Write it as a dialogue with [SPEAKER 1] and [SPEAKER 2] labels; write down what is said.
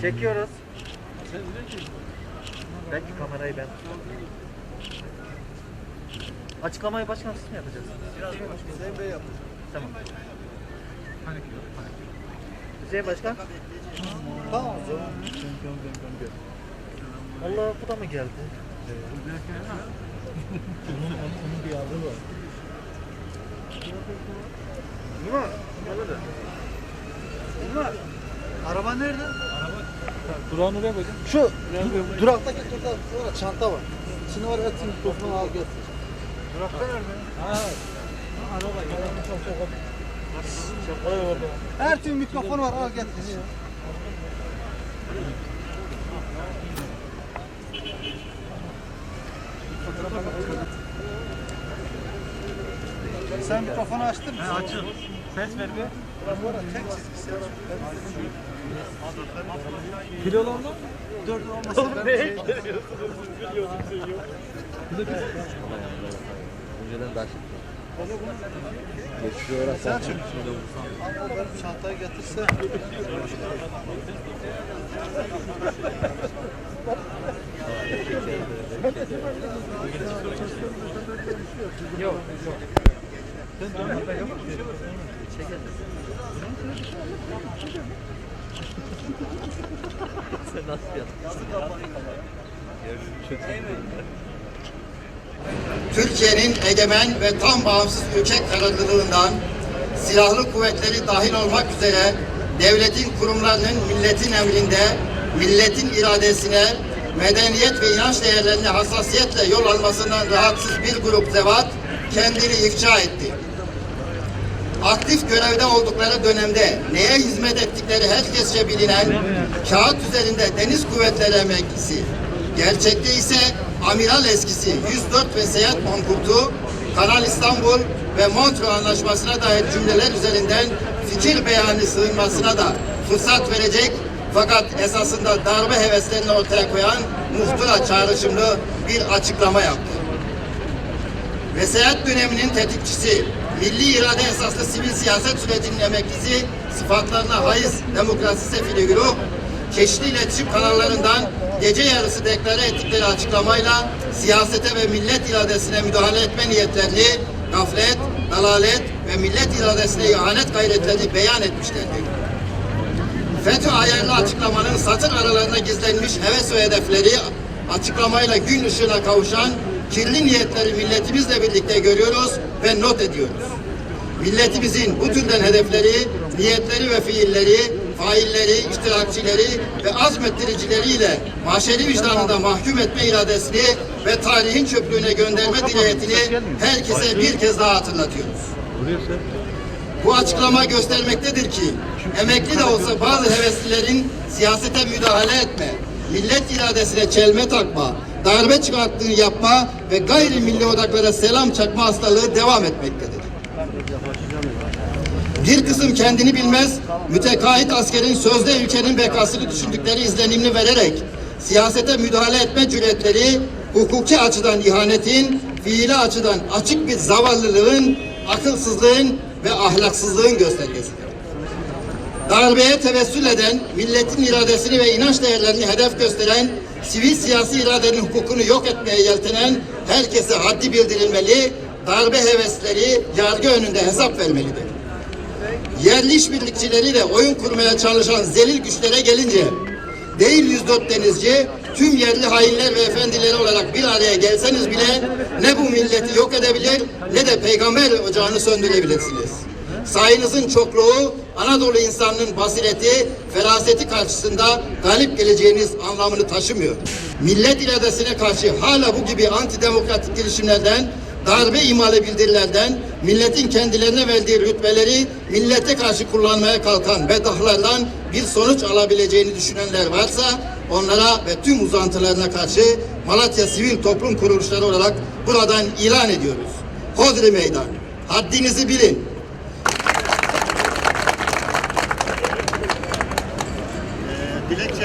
[SPEAKER 1] Çekiyoruz. Belki kamerayı ben. Açıklamayı başkan siz mi yapacaksınız?
[SPEAKER 2] Hüseyin Bey yapacak.
[SPEAKER 1] Tamam. Hüseyin Başkan.
[SPEAKER 2] Tamam o zaman.
[SPEAKER 1] Allah bu da mı geldi?
[SPEAKER 2] Onun bir adı var.
[SPEAKER 1] Bunlar. Bunlar.
[SPEAKER 2] Araba nerede?
[SPEAKER 3] Durağın oraya koydum.
[SPEAKER 2] Şu du- duraktaki sonra çanta var. İçinde var etin mikrofonu al getir.
[SPEAKER 1] Durakta nerede?
[SPEAKER 3] Ha. Araba orada.
[SPEAKER 2] Her türlü mikrofon var al getir. Sen mikrofonu açtın mı?
[SPEAKER 3] Açın. Ses ver bir.
[SPEAKER 2] Tek çizgisi aç.
[SPEAKER 3] Kilolu mu?
[SPEAKER 2] Dört olmasa ben
[SPEAKER 1] Ne
[SPEAKER 2] şey...
[SPEAKER 4] Önceden daha şey.
[SPEAKER 2] Selçuk. Ama ben çantayı getirse...
[SPEAKER 1] Yok. Sen nasıl?
[SPEAKER 5] Türkiye'nin egemen ve tam bağımsız ülke kararlılığından silahlı kuvvetleri dahil olmak üzere devletin kurumlarının milletin emrinde, milletin iradesine, medeniyet ve inanç değerlerine hassasiyetle yol almasından rahatsız bir grup zevat kendini ifşa etti. Aktif görevde oldukları dönemde neye hizmet ettikleri herkesçe bilinen kağıt üzerinde Deniz Kuvvetleri emeklisi, gerçekte ise amiral eskisi 104 ve Seyahat Mankurtu, Kanal İstanbul ve Montreux Anlaşması'na dair cümleler üzerinden fikir beyanı sığınmasına da fırsat verecek fakat esasında darbe heveslerini ortaya koyan muhtıra çağrışımlı bir açıklama yaptı. Vesayet döneminin tetikçisi, milli irade esaslı sivil siyaset sürecinin emeklisi, sıfatlarına haiz demokrasi sefili güruh, çeşitli iletişim kanallarından gece yarısı deklare ettikleri açıklamayla siyasete ve millet iradesine müdahale etme niyetlerini gaflet, dalalet ve millet iradesine ihanet gayretlerini beyan etmişlerdir. FETÖ ayarlı açıklamanın satır aralarına gizlenmiş heves ve hedefleri açıklamayla gün ışığına kavuşan kirli niyetleri milletimizle birlikte görüyoruz ve not ediyoruz. Milletimizin bu türden hedefleri, niyetleri ve fiilleri, failleri, iştirakçileri ve azmettiricileriyle mahşeri vicdanında mahkum etme iradesini ve tarihin çöplüğüne gönderme dileyetini herkese bir kez daha hatırlatıyoruz. Bu açıklama göstermektedir ki emekli de olsa bazı heveslilerin siyasete müdahale etme, millet iradesine çelme takma, darbe çıkarttığını yapma ve gayrimilli odaklara selam çakma hastalığı devam etmektedir. Bir kısım kendini bilmez, mütekahit askerin sözde ülkenin bekasını düşündükleri izlenimini vererek siyasete müdahale etme cüretleri hukuki açıdan ihanetin, fiili açıdan açık bir zavallılığın, akılsızlığın ve ahlaksızlığın göstergesidir. Darbeye tevessül eden, milletin iradesini ve inanç değerlerini hedef gösteren, sivil siyasi iradenin hukukunu yok etmeye yeltenen herkese haddi bildirilmeli, darbe hevesleri yargı önünde hesap vermelidir. Yerli işbirlikçileriyle oyun kurmaya çalışan zelil güçlere gelince, değil 104 denizci, tüm yerli hainler ve efendileri olarak bir araya gelseniz bile ne bu milleti yok edebilir ne de peygamber ocağını söndürebilirsiniz. Sayınızın çokluğu Anadolu insanının basireti, feraseti karşısında galip geleceğiniz anlamını taşımıyor. Millet iradesine karşı hala bu gibi antidemokratik girişimlerden, darbe imalı bildirilerden, milletin kendilerine verdiği rütbeleri millete karşı kullanmaya kalkan bedahlardan bir sonuç alabileceğini düşünenler varsa onlara ve tüm uzantılarına karşı Malatya Sivil Toplum Kuruluşları olarak buradan ilan ediyoruz. Hodri meydan. Haddinizi bilin.
[SPEAKER 1] Dilekçeler.